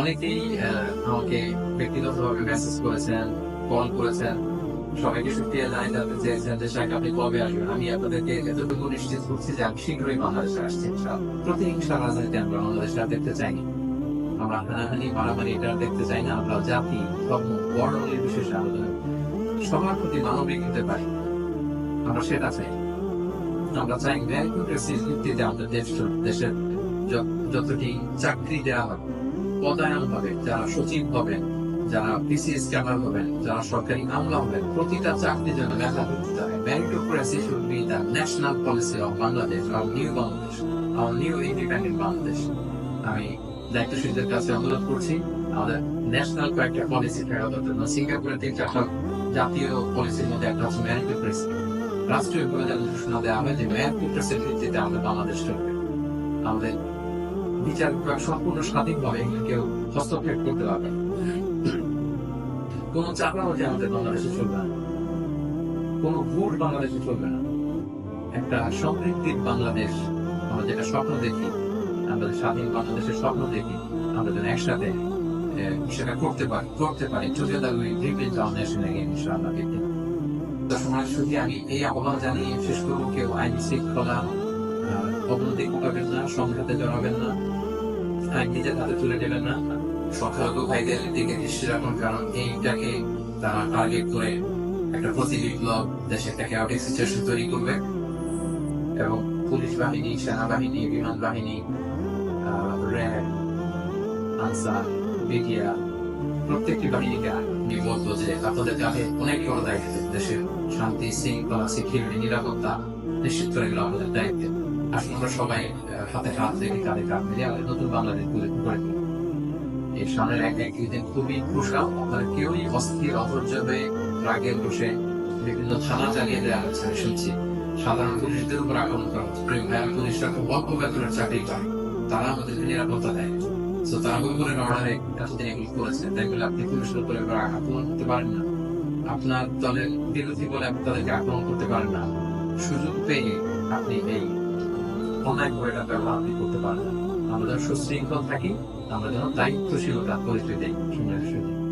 অনেকেই আমাকে ব্যক্তিগতভাবে মেসেজ করেছেন কল করেছেন, সবাইকে শুক্রিয়া জানাতে চেয়েছেন যে আপনি কবে আসবেন? আমি আপনাদেরকে এতটুকু নিশ্চিত করছি যে, আমি শীঘ্রই বাংলাদেশে আসছি। প্রতিহিংসা রাজনীতি আমরা বাংলাদেশে দেখতে চাইনি। আমরা হানাহানি, মারামারি এটা দেখতে চাই না আমরা জাতি, ধর্ম, বর্ণ নির্বিশেষে আমাদের সবার প্রতি মানবিক হতে পারি আমরা সেটা চাই। আমরা চাই মেরিটোক্রেসির ভিত্তিতে আমাদের দেশ দেশের যতটি চাকরি দেওয়া হবে পদায়ন হবে, যারা সচিব হবেন, যারা বিসিএস ক্যাডার হবেন, যারা সরকারি আমলা হবেন, প্রতিটা চাকরি যেন হয় meritocracy should be the national policy of Bangladesh of new Bangladesh of new independent Bangladesh আমি দায়িত্বশীলদের কাছে অনুরোধ করছি, আমাদের ন্যাশনাল কয়েকটা পলিসি সিঙ্গাপুরের তিন চারটা জাতীয় পলিসির মধ্যে একটা হচ্ছে রাষ্ট্রীয় ঘোষণা দেওয়া হয় যে ভিত্তিতে আমাদের বাংলাদেশ চলবে। আমাদের বিচার সম্পূর্ণ স্বাধীনভাবে কেউ হস্তক্ষেপ করতে পারবে। কোনো চাপাবাজি আমাদের বাংলাদেশে চলবে না। কোনো ভুল বাংলাদেশে চলবে না। একটা সমৃদ্ধির বাংলাদেশ, আমরা যেটা স্বপ্ন দেখি, আমরা স্বাধীন বাংলাদেশের স্বপ্ন দেখি, আমরা যেন একসাথে সেটা করতে পারি করতে পারি। Together we dream in town nation again ইনশাআল্লাহ দর্শনার শুধু আমি এই আহ্বান জানিয়ে শেষ করব। কেউ আইন শৃঙ্খলা অবনতি ঘটাবেন না, সংঘাতে জড়াবেন না আইন নিজের হাতে তুলে নেবেন না। সংখ্যালঘু ভাইদের দিকে দৃষ্টি রাখুন, কারণ এইটাকে তারা টার্গেট করে একটা প্রতি বিপ্লব দেশে একটা chaotic সিচুয়েশন তৈরি করবে। এবং পুলিশ বাহিনী, সেনাবাহিনী, বিমান বাহিনী র্যাব, আনসার, মিডিয়া, প্রত্যেকটি বাহিনীকে আমি বলব যে আপনাদের কাছে অনেক বড় দায়িত্ব, দেশের শান্তি, শৃঙ্খলা সিকিউরিটি নিরাপত্তা, নিশ্চিত করে গেল আমাদের দায়িত্ব। আমরা সবাই হাতে হাত রেখে নতুন। এই সামনের এক এক দিন খুবই আপনারা কেউই অস্থির অধৈর্য হয়ে বসে বিভিন্ন থানা চালিয়ে দেওয়া হচ্ছে, আমি শুনছি। সাধারণ পুলিশদের উপর আক্রমণ করা হচ্ছে। প্রেম ভাইয়ের পুলিশরা খুব অল্প বেতনের চাকরি করে তারা আমাদেরকে নিরাপত্তা দেয়। তো তারা এতদিন করেছে। তাই বলে আপনি পুলিশের উপরে আক্রমণ করতে পারেন না। আপনার দলের বিরোধী বলে আপনি তাদেরকে আক্রমণ করতে পারেন না। সুযোগ পেয়ে আপনি এই অন্যায় করে ব্যবহার আপনি করতে পারেন আমরা সুশৃঙ্খল থাকি, আমরা যেন দায়িত্বশীলতা পরিচয় দেয় সুন্দর সুযোগ